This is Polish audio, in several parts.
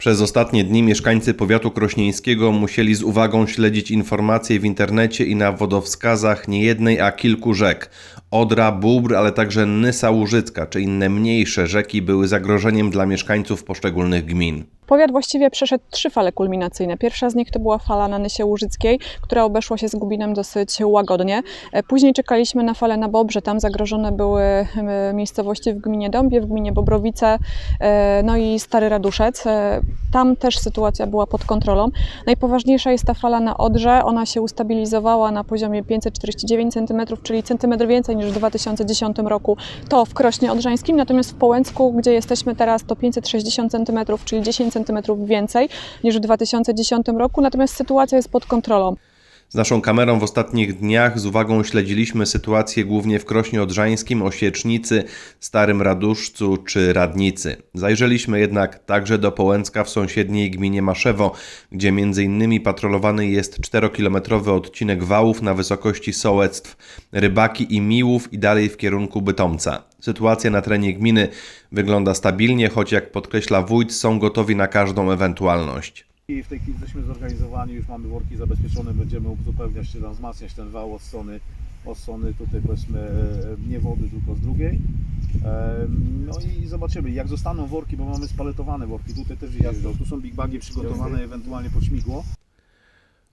Przez ostatnie dni mieszkańcy powiatu krośnieńskiego musieli z uwagą śledzić informacje w internecie i na wodowskazach nie jednej, a kilku rzek. Odra, Bóbr, ale także Nysa Łużycka czy inne mniejsze rzeki były zagrożeniem dla mieszkańców poszczególnych gmin. Powiat właściwie przeszedł trzy fale kulminacyjne. Pierwsza z nich to była fala na Nysie Łużyckiej, która obeszła się z Gubinem dosyć łagodnie. E, Później czekaliśmy na falę na Bobrze. Tam zagrożone były miejscowości w gminie Dąbie, w gminie Bobrowice, e, no i Stary Raduszec. E, Tam też sytuacja była pod kontrolą. Najpoważniejsza jest ta fala na Odrze. Ona się ustabilizowała na poziomie 549 cm, czyli centymetr więcej niż w 2010 roku. To w Krośnie Odrzańskim, natomiast w Połęcku, gdzie jesteśmy teraz, to 560 cm, czyli 10 cm więcej niż w 2010 roku, natomiast sytuacja jest pod kontrolą. Z naszą kamerą w ostatnich dniach z uwagą śledziliśmy sytuację głównie w Krośnie Odrzańskim, Osiecznicy, Starym Raduszcu czy Radnicy. Zajrzeliśmy jednak także do Połęcka w sąsiedniej gminie Maszewo, gdzie m.in. patrolowany jest 4-kilometrowy odcinek wałów na wysokości Sołectw, Rybaki i Miłów i dalej w kierunku Bytomca. Sytuacja na terenie gminy wygląda stabilnie, choć jak podkreśla wójt, są gotowi na każdą ewentualność. I w tej chwili jesteśmy zorganizowani, już mamy worki zabezpieczone, będziemy uzupełniać czy tam wzmacniać ten wał od strony, od strony tutaj powiedzmy e, nie wody, tylko z drugiej. No i zobaczymy, jak zostaną worki, bo mamy spaletowane worki, tutaj też jeżdżą, tu są big bagi przygotowane ewentualnie pod śmigło.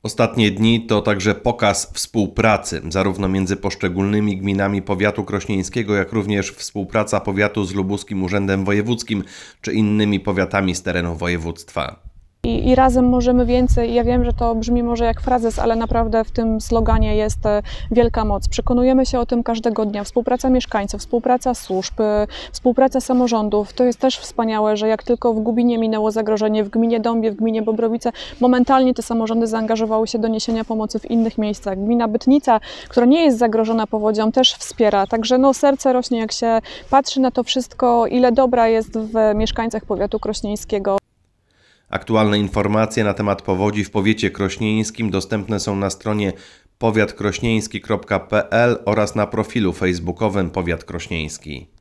Ostatnie dni to także pokaz współpracy, zarówno między poszczególnymi gminami powiatu krośnieńskiego, jak również współpraca powiatu z Lubuskim Urzędem Wojewódzkim czy innymi powiatami z terenu województwa. I, I razem możemy więcej. Ja wiem, że to brzmi może jak frazes, ale naprawdę w tym sloganie jest e, wielka moc. Przekonujemy się o tym każdego dnia. Współpraca mieszkańców, współpraca służb, e, współpraca samorządów. To jest też wspaniałe, że jak tylko w Gubinie minęło zagrożenie, w gminie Dąbie, w gminie Bobrowice, momentalnie te samorządy zaangażowały się do niesienia pomocy w innych miejscach. Gmina Bytnica, która nie jest zagrożona powodzią, też wspiera. Także no, serce rośnie, jak się patrzy na to wszystko, ile dobra jest w mieszkańcach powiatu krośnieńskiego. Aktualne informacje na temat powodzi w powiecie krośnieńskim dostępne są na stronie powiatkrośnieński.pl oraz na profilu facebookowym Powiat Krośnieński.